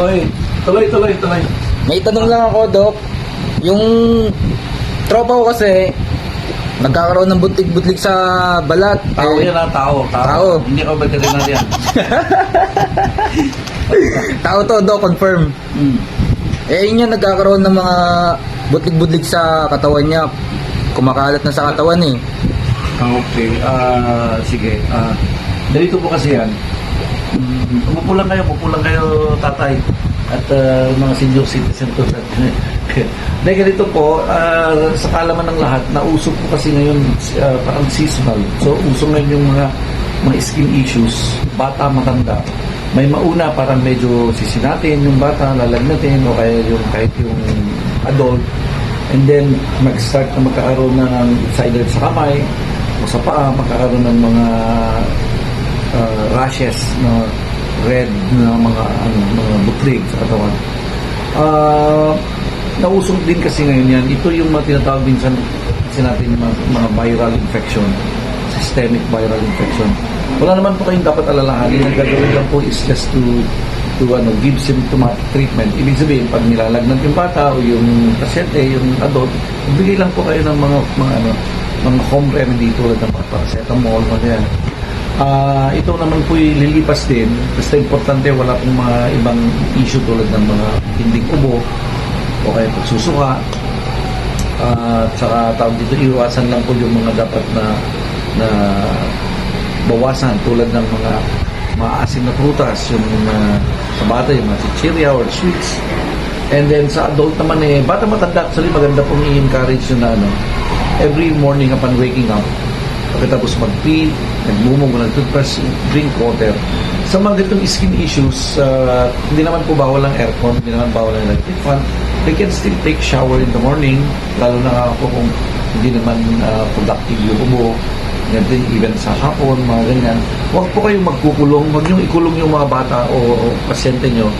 Oy, tuloy, tuloy, tuloy. May tanong lang ako, Dok. Yung tropa ko kasi, nagkakaroon ng butig-butig sa balat. Tao Eh, yan ha, tao. Tao. Tao. Hindi ka veterinar yan. Tao to, Dok, confirm. Hmm. Eh, yun yan, nagkakaroon ng mga butig-butig sa katawan niya. Kumakalat na sa katawan eh. Okay. Ah, sige. Ah, ganito po kasi yan. Umupo lang kayo, umupo kayo, tatay. At ah, mga senior citizen to. Dahil ganito po, ah, sa kalaman ng lahat, nausok po kasi ngayon ah, parang seasonal. So, uso ngayon yung mga mga skin issues, bata, matanda. May mauna parang medyo sisinatin yung bata, lalagnatin, o kaya yung kahit yung adult. And then, mag-start na magkakaroon ng either sa kamay o sa paa, magkakaroon ng mga uh, rashes na red na mga ano, mga butlig sa katawan. Ah, nausong din kasi ngayon yan. Ito yung mga tinatawag din sa kasi natin yung mga, mga viral infection, systemic viral infection. Wala naman po kayong dapat alalahanin. Ang gagawin lang po is just to to ano, give symptomatic treatment. Ibig sabihin, pag nilalagnat yung bata o yung pasyente, yung adult, bigay lang po kayo ng mga mga ano, mga home remedy tulad ng paracetamol, mga yan. Ah, ito naman po lilipas din. Basta importante wala pong mga ibang issue tulad ng mga hinding ubo o kaya pagsusuka. Ah, at saka tawag dito iwasan lang po yung mga dapat na na bawasan tulad ng mga maasim na prutas, yung mga sa bata, yung mga chichirya or sweets. And then sa adult naman eh, bata matanda, actually maganda pong i-encourage yun na ano, every morning upon waking up, pagkatapos mag-pee, nagmumog, nag-toothbrush, drink water. Sa mga ganitong skin issues, uh, hindi naman po bawal ang aircon, hindi naman bawal ang electric fan. They can still take shower in the morning, lalo na ako kung hindi naman uh, productive yung ubo. Ganito even sa hapon, mga ganyan. Huwag po kayong magkukulong, huwag niyong ikulong yung mga bata o, o pasyente nyo,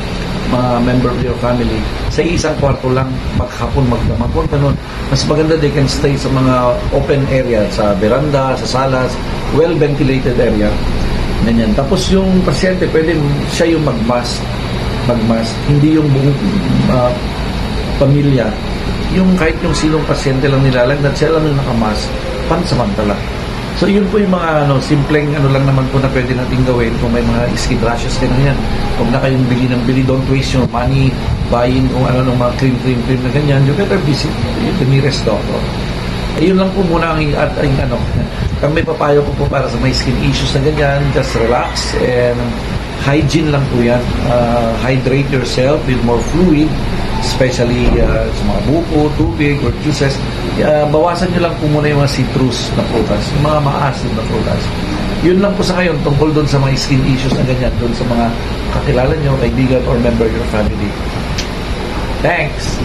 mga member of your family, sa isang kwarto lang, maghapon, magdamag. Huwag ganun. Mas maganda they can stay sa mga open area, sa veranda, sa salas, well-ventilated area. Ganyan. Tapos yung pasyente, pwede siya yung mag-mask. Mag-mask. Hindi yung buong ah, pamilya. Yung kahit yung sinong pasyente lang nilalagnat, siya lang yung nakamask. Pansamantala. So yun po yung mga ano, simpleng ano lang naman po na pwede natin gawin kung may mga skin rashes kayo yan. Huwag na kayong bili ng bili, don't waste your money buying kung ano ng mga cream, cream, cream na ganyan. You better visit the nearest doctor. Ayun lang po muna ang, at, ang ano, kami papayo po po para sa may skin issues na ganyan, just relax and hygiene lang po yan. Uh, hydrate yourself with more fluid, especially uh, sa mga buko, tubig, or juices. Uh, bawasan nyo lang po muna yung mga citrus na prutas, yung mga maasim na prutas. Yun lang po sa ngayon tungkol doon sa mga skin issues na ganyan, doon sa mga kakilala nyo, kaibigan, or member of your family. Thanks!